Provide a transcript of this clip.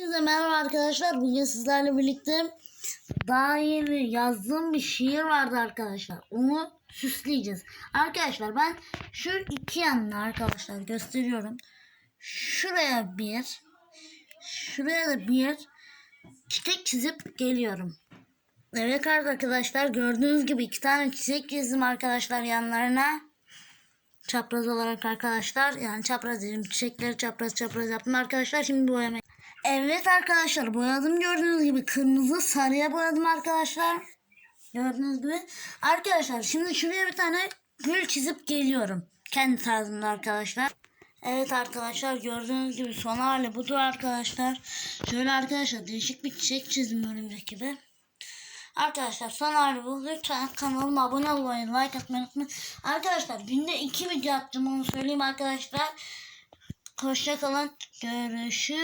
Herkese merhaba arkadaşlar. Bugün sizlerle birlikte daha yeni yazdığım bir şiir vardı arkadaşlar. Onu süsleyeceğiz. Arkadaşlar ben şu iki yanına arkadaşlar gösteriyorum. Şuraya bir, şuraya da bir çiçek çizip geliyorum. Evet arkadaşlar gördüğünüz gibi iki tane çiçek çizdim arkadaşlar yanlarına. Çapraz olarak arkadaşlar yani çapraz dedim çiçekleri çapraz çapraz yaptım arkadaşlar şimdi boyamaya. Evet arkadaşlar boyadım gördüğünüz gibi kırmızı sarıya boyadım arkadaşlar. Gördüğünüz gibi. Arkadaşlar şimdi şuraya bir tane gül çizip geliyorum. Kendi tarzımda arkadaşlar. Evet arkadaşlar gördüğünüz gibi son hali budur arkadaşlar. Şöyle arkadaşlar değişik bir çiçek çizdim örümcek gibi. Arkadaşlar son hali bu. Lütfen kanalıma abone olmayı, like atmayı unutmayın. Arkadaşlar günde iki video attım onu söyleyeyim arkadaşlar. Hoşçakalın. Görüşürüz.